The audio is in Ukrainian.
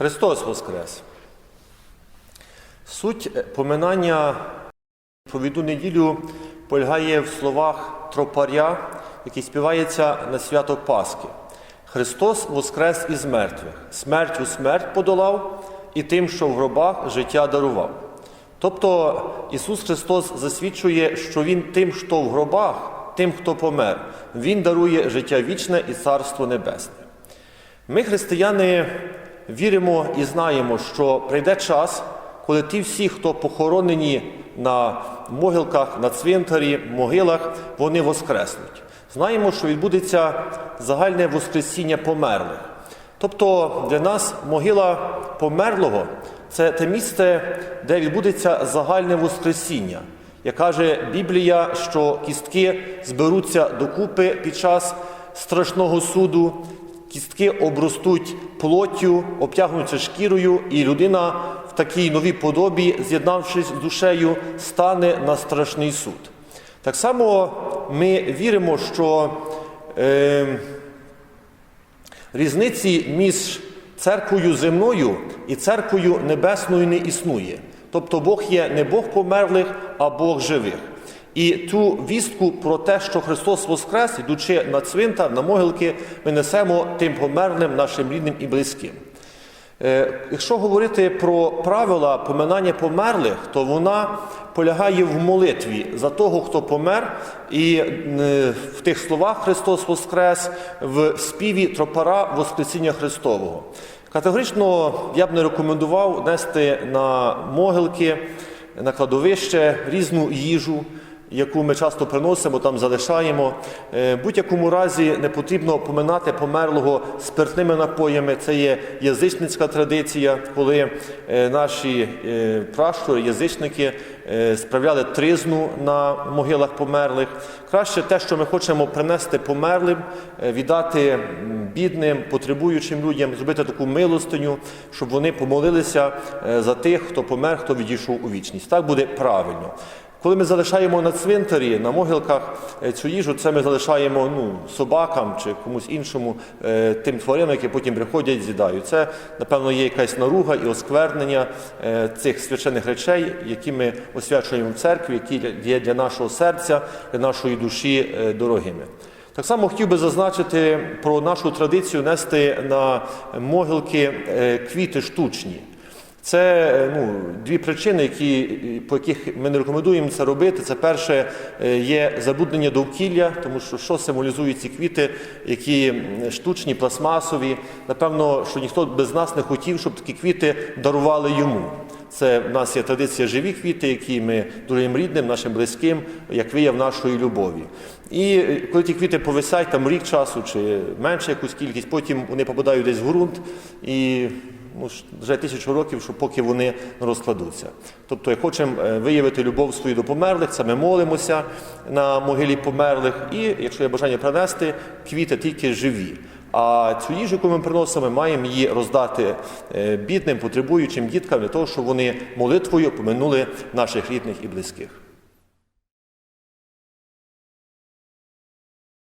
Христос Воскрес! Суть е, поминання повіду неділю полягає в словах тропаря, який співається на свято Пасхи. Христос воскрес із мертвих, смертю смерть подолав і тим, що в гробах життя дарував. Тобто Ісус Христос засвідчує, що Він тим, що в гробах, тим, хто помер, Він дарує життя вічне і Царство Небесне. Ми, християни, віримо і знаємо, що прийде час, коли ті всі, хто похоронені на могилках, на цвинтарі, могилах, вони воскреснуть. Знаємо, що відбудеться загальне воскресіння померлих. Тобто для нас могила померлого це те місце, де відбудеться загальне воскресіння. Як каже Біблія, що кістки зберуться докупи під час страшного суду, кістки обростуть плоттю, обтягнуться шкірою, і людина в такій новій подобі, з'єднавшись з душею, стане на страшний суд. Так само ми віримо, що е, різниці між церквою земною і церквою небесною не існує. Тобто Бог є не Бог померлих, а Бог живих. І ту вістку про те, що Христос Воскрес, йдучи на цвинтар, на могилки, ми несемо тим померлим нашим рідним і близьким. Е, Якщо говорити про правила поминання померлих, то вона полягає в молитві за того, хто помер, і е, в тих словах Христос Воскрес, в співі тропара Воскресіння Христового. Категорично я б не рекомендував нести на могилки, на кладовище різну їжу яку ми часто приносимо, там залишаємо. Е, будь-якому разі не потрібно поминати померлого спиртними напоями. Це є язичницька традиція, коли е, наші е, пращури, язичники справляли тризну на могилах померлих. Краще те, що ми хочемо принести померлим, віддати бідним, потребуючим людям, зробити таку милостиню, щоб вони помолилися за тих, хто помер, хто відійшов у вічність. Так буде правильно. Коли ми залишаємо на цвинтарі, на могилках е, цю їжу, це ми залишаємо ну, собакам чи комусь іншому, е, тим тваринам, які потім приходять, з'їдають. Це, напевно, є якась наруга і осквернення е, цих священих речей, які ми освячуємо в церкві, які є для нашого серця, для нашої душі дорогими. Так само хотів би зазначити про нашу традицію нести на могилки квіти штучні. Це е, ну, дві причини, які, по яких ми не рекомендуємо це робити. Це перше е, є забруднення довкілля, тому що що символізують ці квіти, які штучні, пластмасові. Напевно, що ніхто без нас не хотів, щоб такі квіти дарували йому. Це в нас є традиція живі квіти, які ми дороїм рідним, нашим близьким, як вияв нашої любові. І е, коли ті квіти повисять там рік часу чи менше якусь кількість, потім вони попадають десь в ґрунт і ну, вже тисячу років, що поки вони не розкладуться. Тобто, як хочемо е, виявити любов свою до померлих, це ми молимося на могилі померлих, і якщо є бажання принести, квіти тільки живі. А цю їжу, яку ми приносимо, ми маємо її роздати е, бідним, потребуючим діткам для того, щоб вони молитвою поминули наших рідних і близьких.